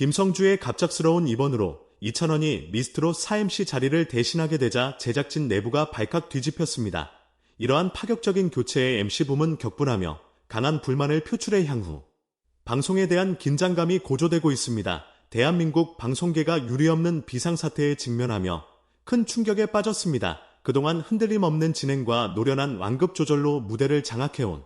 김성주의 갑작스러운 입원으로 이찬원이 미스트로 4MC 자리를 대신하게 되자 제작진 내부가 발칵 뒤집혔습니다. 이러한 파격적인 교체에 MC붐은 격분하며 강한 불만을 표출해 향후 방송에 대한 긴장감이 고조되고 있습니다. 대한민국 방송계가 유리없는 비상사태에 직면하며 큰 충격에 빠졌습니다. 그동안 흔들림 없는 진행과 노련한 완급 조절로 무대를 장악해온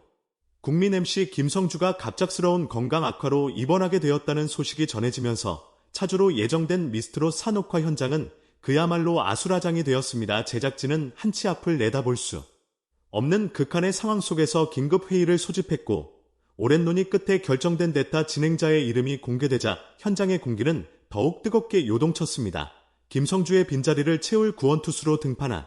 국민 MC 김성주가 갑작스러운 건강 악화로 입원하게 되었다는 소식이 전해지면서 차주로 예정된 미스트로 산옥화 현장은 그야말로 아수라장이 되었습니다. 제작진은 한치 앞을 내다볼 수 없는 극한의 상황 속에서 긴급 회의를 소집했고 오랜 논의 끝에 결정된 데타 진행자의 이름이 공개되자 현장의 공기는 더욱 뜨겁게 요동쳤습니다. 김성주의 빈자리를 채울 구원투수로 등판한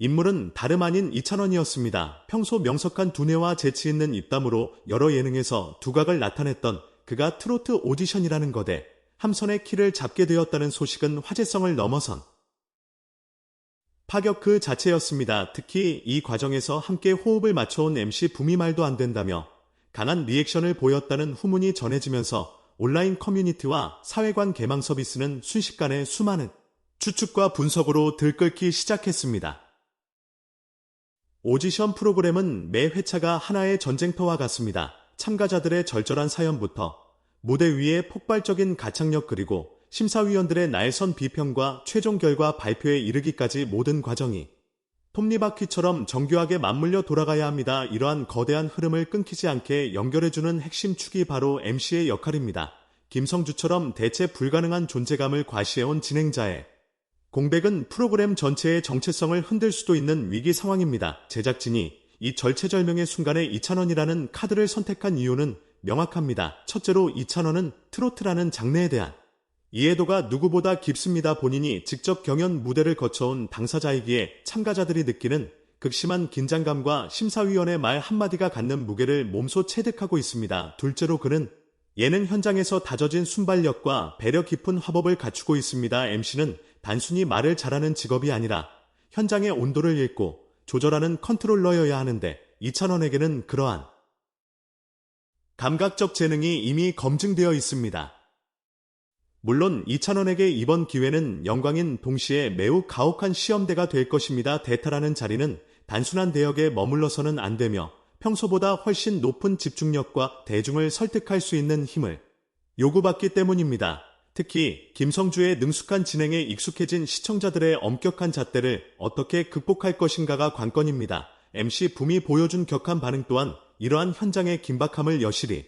인물은 다름 아닌 이찬원이었습니다. 평소 명석한 두뇌와 재치 있는 입담으로 여러 예능에서 두각을 나타냈던 그가 트로트 오디션이라는 것에 함선의 키를 잡게 되었다는 소식은 화제성을 넘어선 파격 그 자체였습니다. 특히 이 과정에서 함께 호흡을 맞춰온 MC 붐이 말도 안 된다며 강한 리액션을 보였다는 후문이 전해지면서 온라인 커뮤니티와 사회관 개망 서비스는 순식간에 수많은 추측과 분석으로 들끓기 시작했습니다. 오디션 프로그램은 매 회차가 하나의 전쟁터와 같습니다. 참가자들의 절절한 사연부터 무대 위의 폭발적인 가창력 그리고 심사위원들의 날선 비평과 최종 결과 발표에 이르기까지 모든 과정이 톱니바퀴처럼 정교하게 맞물려 돌아가야 합니다. 이러한 거대한 흐름을 끊기지 않게 연결해주는 핵심 축이 바로 MC의 역할입니다. 김성주처럼 대체 불가능한 존재감을 과시해온 진행자의 공백은 프로그램 전체의 정체성을 흔들 수도 있는 위기 상황입니다. 제작진이 이 절체절명의 순간에 이찬원이라는 카드를 선택한 이유는 명확합니다. 첫째로 이찬원은 트로트라는 장르에 대한 이해도가 누구보다 깊습니다. 본인이 직접 경연 무대를 거쳐온 당사자이기에 참가자들이 느끼는 극심한 긴장감과 심사위원의 말 한마디가 갖는 무게를 몸소 체득하고 있습니다. 둘째로 그는 예능 현장에서 다져진 순발력과 배려 깊은 화법을 갖추고 있습니다. MC는 단순히 말을 잘하는 직업이 아니라 현장의 온도를 읽고 조절하는 컨트롤러여야 하는데 이찬원에게는 그러한 감각적 재능이 이미 검증되어 있습니다. 물론 이찬원에게 이번 기회는 영광인 동시에 매우 가혹한 시험대가 될 것입니다. 대타라는 자리는 단순한 대역에 머물러서는 안 되며 평소보다 훨씬 높은 집중력과 대중을 설득할 수 있는 힘을 요구받기 때문입니다. 특히 김성주의 능숙한 진행에 익숙해진 시청자들의 엄격한 잣대를 어떻게 극복할 것인가가 관건입니다. MC 붐이 보여준 격한 반응 또한 이러한 현장의 긴박함을 여실히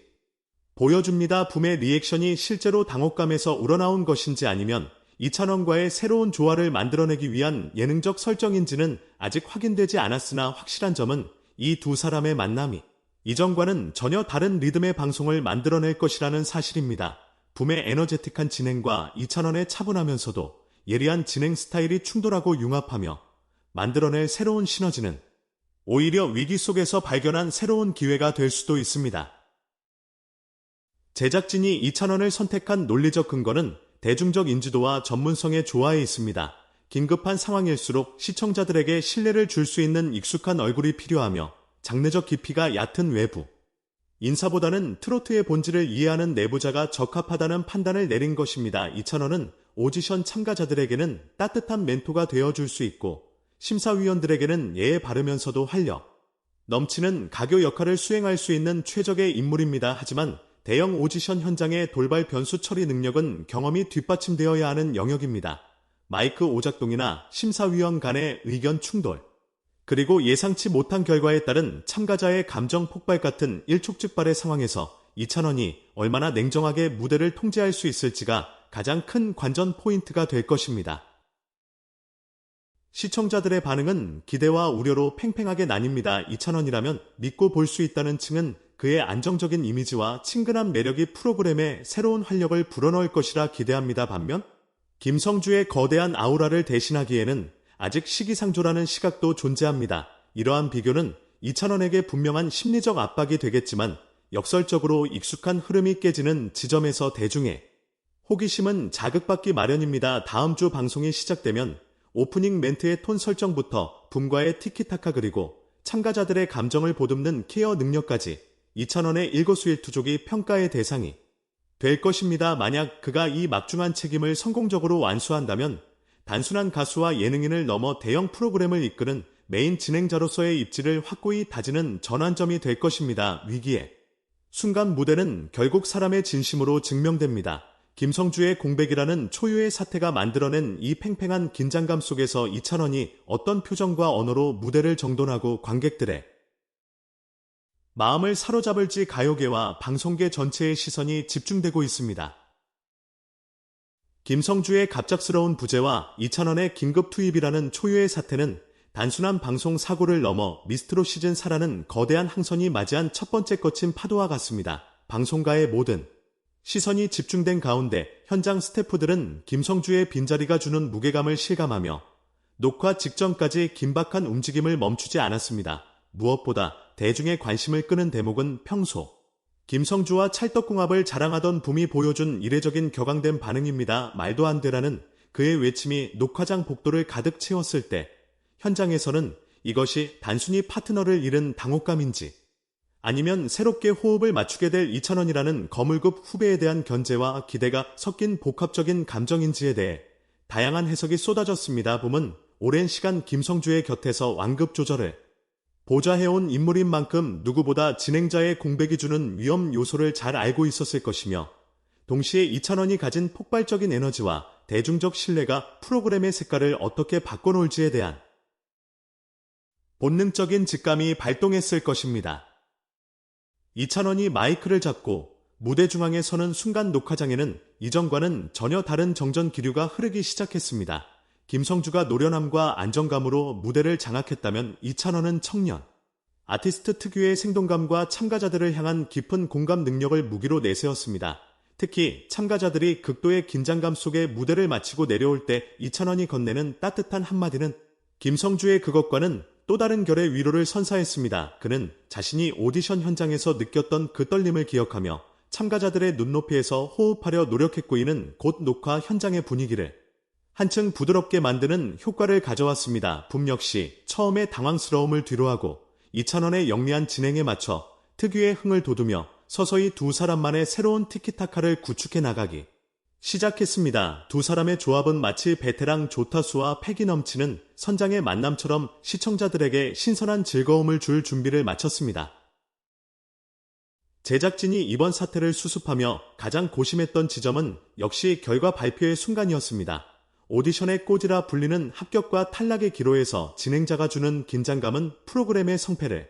보여줍니다. 붐의 리액션이 실제로 당혹감에서 우러나온 것인지 아니면 이찬원과의 새로운 조화를 만들어내기 위한 예능적 설정인지는 아직 확인되지 않았으나 확실한 점은 이 두 사람의 만남이 이전과는 전혀 다른 리듬의 방송을 만들어낼 것이라는 사실입니다. 붐의 에너제틱한 진행과 이찬원의 차분하면서도 예리한 진행 스타일이 충돌하고 융합하며 만들어낼 새로운 시너지는 오히려 위기 속에서 발견한 새로운 기회가 될 수도 있습니다. 제작진이 이찬원을 선택한 논리적 근거는 대중적 인지도와 전문성의 조화에 있습니다. 긴급한 상황일수록 시청자들에게 신뢰를 줄 수 있는 익숙한 얼굴이 필요하며 장르적 깊이가 얕은 외부, 인사보다는 트로트의 본질을 이해하는 내부자가 적합하다는 판단을 내린 것입니다. 이찬원은 오디션 참가자들에게는 따뜻한 멘토가 되어줄 수 있고 심사위원들에게는 예에 바르면서도 활력, 넘치는 가교 역할을 수행할 수 있는 최적의 인물입니다. 하지만 대형 오디션 현장의 돌발 변수 처리 능력은 경험이 뒷받침되어야 하는 영역입니다. 마이크 오작동이나 심사위원 간의 의견 충돌, 그리고 예상치 못한 결과에 따른 참가자의 감정 폭발 같은 일촉즉발의 상황에서 이찬원이 얼마나 냉정하게 무대를 통제할 수 있을지가 가장 큰 관전 포인트가 될 것입니다. 시청자들의 반응은 기대와 우려로 팽팽하게 나뉩니다. 이찬원이라면 믿고 볼 수 있다는 층은 그의 안정적인 이미지와 친근한 매력이 프로그램에 새로운 활력을 불어넣을 것이라 기대합니다. 반면 김성주의 거대한 아우라를 대신하기에는 아직 시기상조라는 시각도 존재합니다. 이러한 비교는 이찬원에게 분명한 심리적 압박이 되겠지만 역설적으로 익숙한 흐름이 깨지는 지점에서 대중의 호기심은 자극받기 마련입니다. 다음 주 방송이 시작되면 오프닝 멘트의 톤 설정부터 붐과의 티키타카 그리고 참가자들의 감정을 보듬는 케어 능력까지 이찬원의 일거수일투족이 평가의 대상이 될 것입니다. 만약 그가 이 막중한 책임을 성공적으로 완수한다면 단순한 가수와 예능인을 넘어 대형 프로그램을 이끄는 메인 진행자로서의 입지를 확고히 다지는 전환점이 될 것입니다. 위기에. 순간 무대는 결국 사람의 진심으로 증명됩니다. 김성주의 공백이라는 초유의 사태가 만들어낸 이 팽팽한 긴장감 속에서 이찬원이 어떤 표정과 언어로 무대를 정돈하고 관객들의 마음을 사로잡을지 가요계와 방송계 전체의 시선이 집중되고 있습니다. 김성주의 갑작스러운 부재와 이찬원의 긴급 투입이라는 초유의 사태는 단순한 방송 사고를 넘어 미스트로 시즌 사라는 거대한 항선이 맞이한 첫 번째 거친 파도와 같습니다. 방송가의 모든 시선이 집중된 가운데 현장 스태프들은 김성주의 빈자리가 주는 무게감을 실감하며 녹화 직전까지 긴박한 움직임을 멈추지 않았습니다. 무엇보다 대중의 관심을 끄는 대목은 평소 김성주와 찰떡궁합을 자랑하던 붐이 보여준 이례적인 격앙된 반응입니다. 말도 안 되라는 그의 외침이 녹화장 복도를 가득 채웠을 때 현장에서는 이것이 단순히 파트너를 잃은 당혹감인지 아니면 새롭게 호흡을 맞추게 될 이찬원이라는 거물급 후배에 대한 견제와 기대가 섞인 복합적인 감정인지에 대해 다양한 해석이 쏟아졌습니다. 붐은 오랜 시간 김성주의 곁에서 완급 조절을 보좌해온 인물인 만큼 누구보다 진행자의 공백이 주는 위험 요소를 잘 알고 있었을 것이며 동시에 이찬원이 가진 폭발적인 에너지와 대중적 신뢰가 프로그램의 색깔을 어떻게 바꿔놓을지에 대한 본능적인 직감이 발동했을 것입니다. 이찬원이 마이크를 잡고 무대 중앙에 서는 순간 녹화장에는 이전과는 전혀 다른 정전 기류가 흐르기 시작했습니다. 김성주가 노련함과 안정감으로 무대를 장악했다면 이찬원은 청년. 아티스트 특유의 생동감과 참가자들을 향한 깊은 공감 능력을 무기로 내세웠습니다. 특히 참가자들이 극도의 긴장감 속에 무대를 마치고 내려올 때 이찬원이 건네는 따뜻한 한마디는 김성주의 그것과는 또 다른 결의 위로를 선사했습니다. 그는 자신이 오디션 현장에서 느꼈던 그 떨림을 기억하며 참가자들의 눈높이에서 호흡하려 노력했고 이는 곧 녹화 현장의 분위기를 한층 부드럽게 만드는 효과를 가져왔습니다. 붐 역시 처음에 당황스러움을 뒤로하고 이찬원의 영리한 진행에 맞춰 특유의 흥을 돋우며 서서히 두 사람만의 새로운 티키타카를 구축해 나가기 시작했습니다. 두 사람의 조합은 마치 베테랑 조타수와 패기 넘치는 선장의 만남처럼 시청자들에게 신선한 즐거움을 줄 준비를 마쳤습니다. 제작진이 이번 사태를 수습하며 가장 고심했던 지점은 역시 결과 발표의 순간이었습니다. 오디션의 꼬지라 불리는 합격과 탈락의 기로에서 진행자가 주는 긴장감은 프로그램의 성패를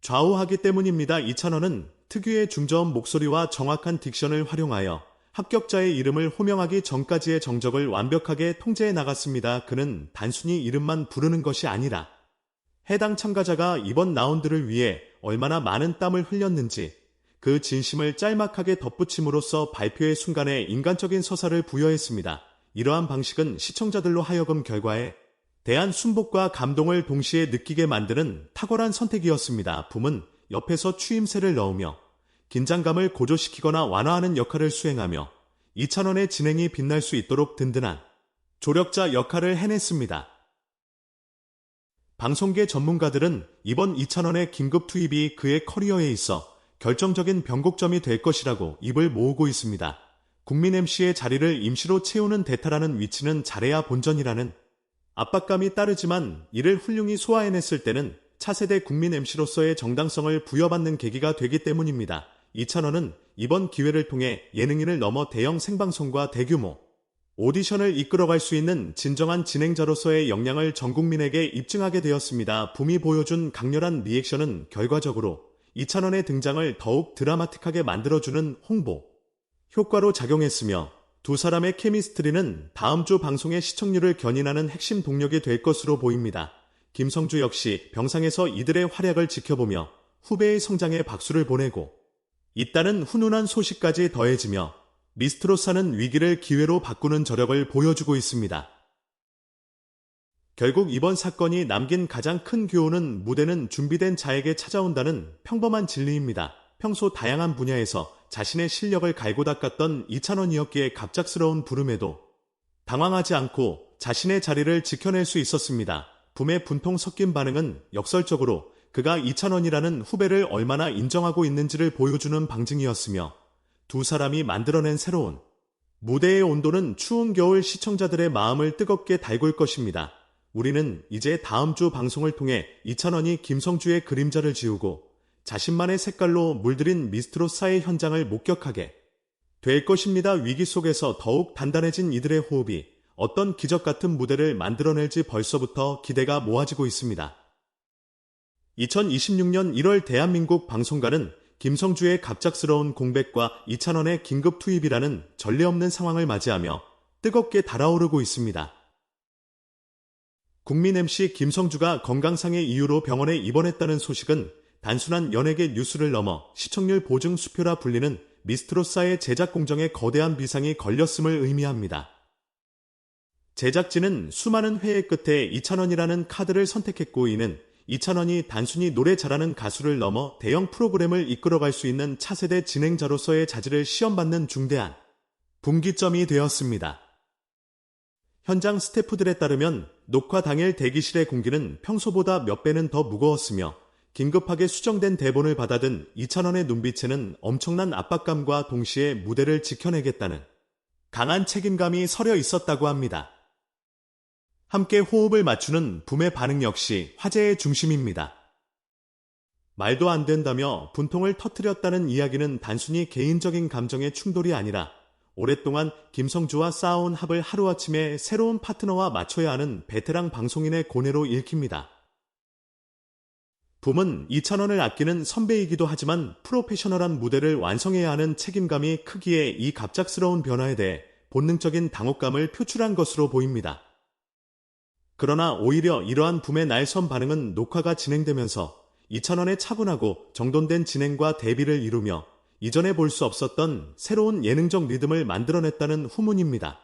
좌우하기 때문입니다. 이찬원은 특유의 중저음 목소리와 정확한 딕션을 활용하여 합격자의 이름을 호명하기 전까지의 정적을 완벽하게 통제해 나갔습니다. 그는 단순히 이름만 부르는 것이 아니라 해당 참가자가 이번 라운드를 위해 얼마나 많은 땀을 흘렸는지 그 진심을 짤막하게 덧붙임으로써 발표의 순간에 인간적인 서사를 부여했습니다. 이러한 방식은 시청자들로 하여금 결과에 대한 순복과 감동을 동시에 느끼게 만드는 탁월한 선택이었습니다. 붐은 옆에서 추임새를 넣으며 긴장감을 고조시키거나 완화하는 역할을 수행하며 이찬원의 진행이 빛날 수 있도록 든든한 조력자 역할을 해냈습니다. 방송계 전문가들은 이번 이찬원의 긴급 투입이 그의 커리어에 있어 결정적인 변곡점이 될 것이라고 입을 모으고 있습니다. 국민 MC의 자리를 임시로 채우는 대타라는 위치는 잘해야 본전이라는 압박감이 따르지만 이를 훌륭히 소화해냈을 때는 차세대 국민 MC로서의 정당성을 부여받는 계기가 되기 때문입니다. 이찬원은 이번 기회를 통해 예능인을 넘어 대형 생방송과 대규모 오디션을 이끌어갈 수 있는 진정한 진행자로서의 역량을 전 국민에게 입증하게 되었습니다. 붐이 보여준 강렬한 리액션은 결과적으로 이찬원의 등장을 더욱 드라마틱하게 만들어주는 홍보, 효과로 작용했으며 두 사람의 케미스트리는 다음 주 방송의 시청률을 견인하는 핵심 동력이 될 것으로 보입니다. 김성주 역시 병상에서 이들의 활약을 지켜보며 후배의 성장에 박수를 보내고 잇따른 훈훈한 소식까지 더해지며 미스트로사는 위기를 기회로 바꾸는 저력을 보여주고 있습니다. 결국 이번 사건이 남긴 가장 큰 교훈은 무대는 준비된 자에게 찾아온다는 평범한 진리입니다. 평소 다양한 분야에서 자신의 실력을 갈고 닦았던 이찬원이었기에 갑작스러운 부름에도 당황하지 않고 자신의 자리를 지켜낼 수 있었습니다. 붐의 분통 섞인 반응은 역설적으로 그가 이찬원이라는 후배를 얼마나 인정하고 있는지를 보여주는 방증이었으며 두 사람이 만들어낸 새로운 무대의 온도는 추운 겨울 시청자들의 마음을 뜨겁게 달굴 것입니다. 우리는 이제 다음 주 방송을 통해 이찬원이 김성주의 그림자를 지우고 자신만의 색깔로 물들인 미스트로사의 현장을 목격하게 될 것입니다. 위기 속에서 더욱 단단해진 이들의 호흡이 어떤 기적 같은 무대를 만들어낼지 벌써부터 기대가 모아지고 있습니다. 2026년 1월 대한민국 방송가는 김성주의 갑작스러운 공백과 이찬원의 긴급 투입이라는 전례 없는 상황을 맞이하며 뜨겁게 달아오르고 있습니다. 국민 MC 김성주가 건강상의 이유로 병원에 입원했다는 소식은 단순한 연예계 뉴스를 넘어 시청률 보증 수표라 불리는 미스트로사의 제작 공정에 거대한 비상이 걸렸음을 의미합니다. 제작진은 수많은 회의 끝에 이찬원이라는 카드를 선택했고 이는 이찬원이 단순히 노래 잘하는 가수를 넘어 대형 프로그램을 이끌어갈 수 있는 차세대 진행자로서의 자질을 시험받는 중대한 분기점이 되었습니다. 현장 스태프들에 따르면 녹화 당일 대기실의 공기는 평소보다 몇 배는 더 무거웠으며 긴급하게 수정된 대본을 받아든 이찬원의 눈빛에는 엄청난 압박감과 동시에 무대를 지켜내겠다는 강한 책임감이 서려 있었다고 합니다. 함께 호흡을 맞추는 붐의 반응 역시 화제의 중심입니다. 말도 안 된다며 분통을 터뜨렸다는 이야기는 단순히 개인적인 감정의 충돌이 아니라 오랫동안 김성주와 쌓아온 합을 하루아침에 새로운 파트너와 맞춰야 하는 베테랑 방송인의 고뇌로 읽힙니다. 붐은 2천원을 아끼는 선배이기도 하지만 프로페셔널한 무대를 완성해야 하는 책임감이 크기에 이 갑작스러운 변화에 대해 본능적인 당혹감을 표출한 것으로 보입니다. 그러나 오히려 이러한 붐의 날선 반응은 녹화가 진행되면서 2천원의 차분하고 정돈된 진행과 대비를 이루며 이전에 볼 수 없었던 새로운 예능적 리듬을 만들어냈다는 후문입니다.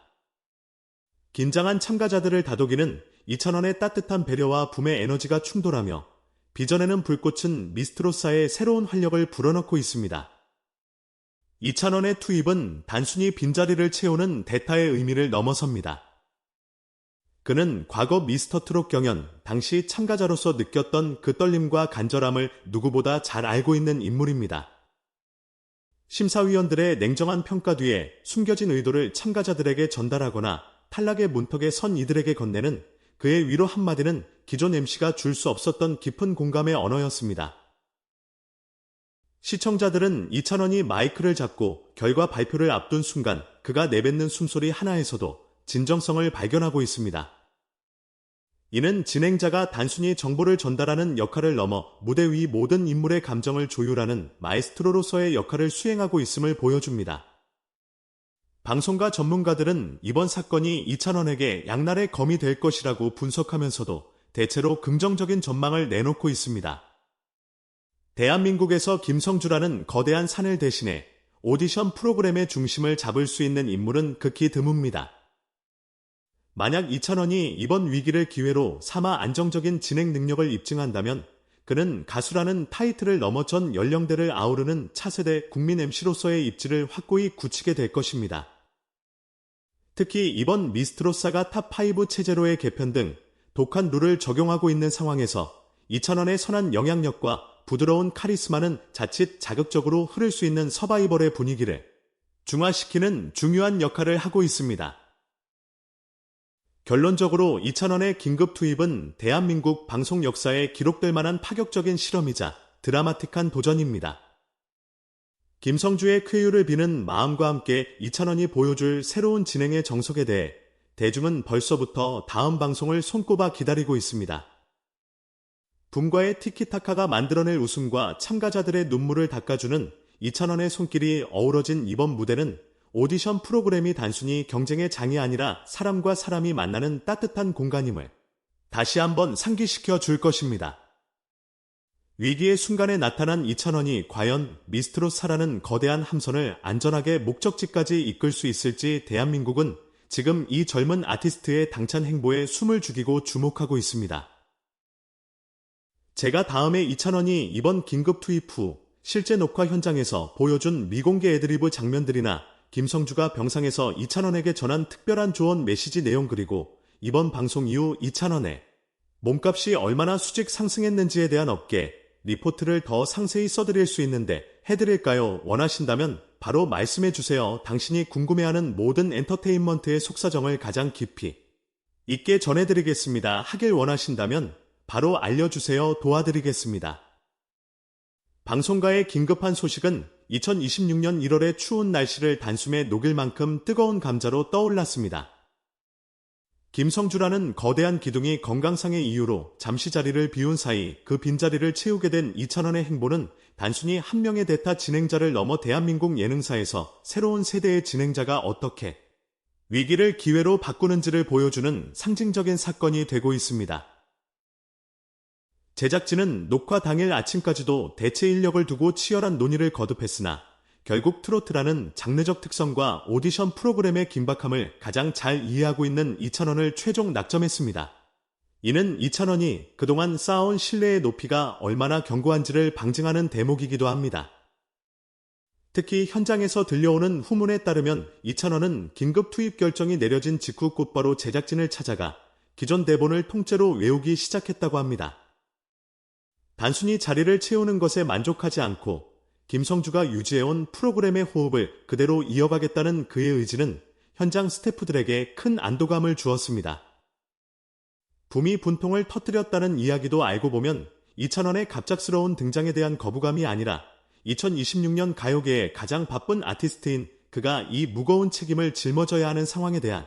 긴장한 참가자들을 다독이는 2천원의 따뜻한 배려와 붐의 에너지가 충돌하며 비전에는 불꽃은 미스트로사의 새로운 활력을 불어넣고 있습니다. 2천원의 투입은 단순히 빈자리를 채우는 대타의 의미를 넘어섭니다. 그는 과거 미스터 트롯 경연 당시 참가자로서 느꼈던 그 떨림과 간절함을 누구보다 잘 알고 있는 인물입니다. 심사위원들의 냉정한 평가 뒤에 숨겨진 의도를 참가자들에게 전달하거나 탈락의 문턱에 선 이들에게 건네는 그의 위로 한마디는 기존 MC가 줄 수 없었던 깊은 공감의 언어였습니다. 시청자들은 이찬원이 마이크를 잡고 결과 발표를 앞둔 순간 그가 내뱉는 숨소리 하나에서도 진정성을 발견하고 있습니다. 이는 진행자가 단순히 정보를 전달하는 역할을 넘어 무대 위 모든 인물의 감정을 조율하는 마에스트로로서의 역할을 수행하고 있음을 보여줍니다. 방송가 전문가들은 이번 사건이 이찬원에게 양날의 검이 될 것이라고 분석하면서도 대체로 긍정적인 전망을 내놓고 있습니다. 대한민국에서 김성주라는 거대한 산을 대신해 오디션 프로그램의 중심을 잡을 수 있는 인물은 극히 드뭅니다. 만약 이찬원이 이번 위기를 기회로 삼아 안정적인 진행 능력을 입증한다면 그는 가수라는 타이틀을 넘어 전 연령대를 아우르는 차세대 국민 MC로서의 입지를 확고히 굳히게 될 것입니다. 특히 이번 미스트로사가 탑5 체제로의 개편 등 독한 룰을 적용하고 있는 상황에서 이찬원의 선한 영향력과 부드러운 카리스마는 자칫 자극적으로 흐를 수 있는 서바이벌의 분위기를 중화시키는 중요한 역할을 하고 있습니다. 결론적으로 이찬원의 긴급 투입은 대한민국 방송 역사에 기록될 만한 파격적인 실험이자 드라마틱한 도전입니다. 김성주의 쾌유를 비는 마음과 함께 이찬원이 보여줄 새로운 진행의 정석에 대해 대중은 벌써부터 다음 방송을 손꼽아 기다리고 있습니다. 붐과의 티키타카가 만들어낼 웃음과 참가자들의 눈물을 닦아주는 이찬원의 손길이 어우러진 이번 무대는 오디션 프로그램이 단순히 경쟁의 장이 아니라 사람과 사람이 만나는 따뜻한 공간임을 다시 한번 상기시켜 줄 것입니다. 위기의 순간에 나타난 이찬원이 과연 미스트로사라는 거대한 함선을 안전하게 목적지까지 이끌 수 있을지 대한민국은 지금 이 젊은 아티스트의 당찬 행보에 숨을 죽이고 주목하고 있습니다. 제가 다음에 이찬원이 이번 긴급 투입 후 실제 녹화 현장에서 보여준 미공개 애드리브 장면들이나 김성주가 병상에서 이찬원에게 전한 특별한 조언 메시지 내용 그리고 이번 방송 이후 이찬원의 몸값이 얼마나 수직 상승했는지에 대한 업계 리포트를 더 상세히 써드릴 수 있는데 해드릴까요? 원하신다면 바로 말씀해 주세요. 당신이 궁금해하는 모든 엔터테인먼트의 속사정을 가장 깊이 있게 전해드리겠습니다. 하길 원하신다면 바로 알려주세요. 도와드리겠습니다. 방송가의 긴급한 소식은 2026년 1월의 추운 날씨를 단숨에 녹일 만큼 뜨거운 감자로 떠올랐습니다. 김성주라는 거대한 기둥이 건강상의 이유로 잠시 자리를 비운 사이 그 빈자리를 채우게 된 이찬원의 행보는 단순히 한 명의 대타 진행자를 넘어 대한민국 예능사에서 새로운 세대의 진행자가 어떻게 위기를 기회로 바꾸는지를 보여주는 상징적인 사건이 되고 있습니다. 제작진은 녹화 당일 아침까지도 대체 인력을 두고 치열한 논의를 거듭했으나 결국 트로트라는 장르적 특성과 오디션 프로그램의 긴박함을 가장 잘 이해하고 있는 이찬원을 최종 낙점했습니다. 이는 이찬원이 그동안 쌓아온 신뢰의 높이가 얼마나 견고한지를 방증하는 대목이기도 합니다. 특히 현장에서 들려오는 후문에 따르면 이찬원은 긴급 투입 결정이 내려진 직후 곧바로 제작진을 찾아가 기존 대본을 통째로 외우기 시작했다고 합니다. 단순히 자리를 채우는 것에 만족하지 않고 김성주가 유지해온 프로그램의 호흡을 그대로 이어가겠다는 그의 의지는 현장 스태프들에게 큰 안도감을 주었습니다. 붐이 분통을 터뜨렸다는 이야기도 알고 보면 이찬원의 갑작스러운 등장에 대한 거부감이 아니라 2026년 가요계의 가장 바쁜 아티스트인 그가 이 무거운 책임을 짊어져야 하는 상황에 대한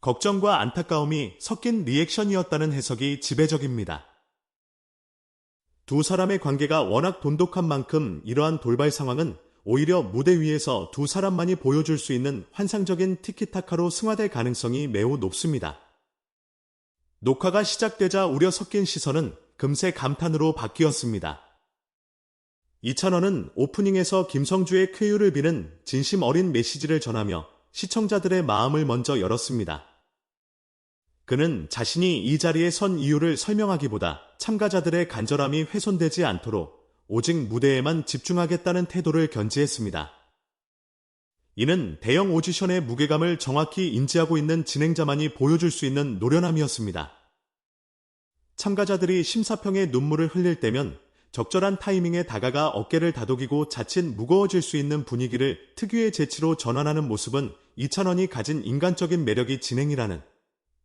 걱정과 안타까움이 섞인 리액션이었다는 해석이 지배적입니다. 두 사람의 관계가 워낙 돈독한 만큼 이러한 돌발 상황은 오히려 무대 위에서 두 사람만이 보여줄 수 있는 환상적인 티키타카로 승화될 가능성이 매우 높습니다. 녹화가 시작되자 우려 섞인 시선은 금세 감탄으로 바뀌었습니다. 이찬원은 오프닝에서 김성주의 쾌유를 비는 진심 어린 메시지를 전하며 시청자들의 마음을 먼저 열었습니다. 그는 자신이 이 자리에 선 이유를 설명하기보다 참가자들의 간절함이 훼손되지 않도록 오직 무대에만 집중하겠다는 태도를 견지했습니다. 이는 대형 오디션의 무게감을 정확히 인지하고 있는 진행자만이 보여줄 수 있는 노련함이었습니다. 참가자들이 심사평에 눈물을 흘릴 때면 적절한 타이밍에 다가가 어깨를 다독이고 자칫 무거워질 수 있는 분위기를 특유의 재치로 전환하는 모습은 이찬원이 가진 인간적인 매력이 진행이라는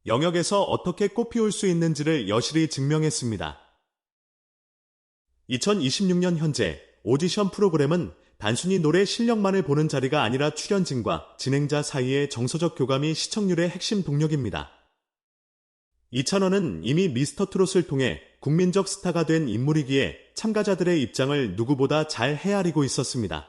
영역에서 어떻게 꽃피울 수 있는지를 여실히 증명했습니다. 2026년 현재 오디션 프로그램은 단순히 노래 실력만을 보는 자리가 아니라 출연진과 진행자 사이의 정서적 교감이 시청률의 핵심 동력입니다. 이찬원은 이미 미스터 트롯을 통해 국민적 스타가 된 인물이기에 참가자들의 입장을 누구보다 잘 헤아리고 있었습니다.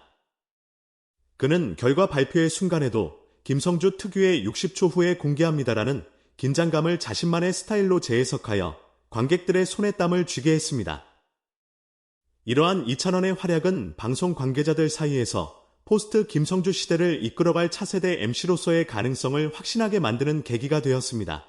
그는 결과 발표의 순간에도 김성주 특유의 60초 후에 공개합니다라는 긴장감을 자신만의 스타일로 재해석하여 관객들의 손에 땀을 쥐게 했습니다. 이러한 이찬원의 활약은 방송 관계자들 사이에서 포스트 김성주 시대를 이끌어갈 차세대 MC로서의 가능성을 확신하게 만드는 계기가 되었습니다.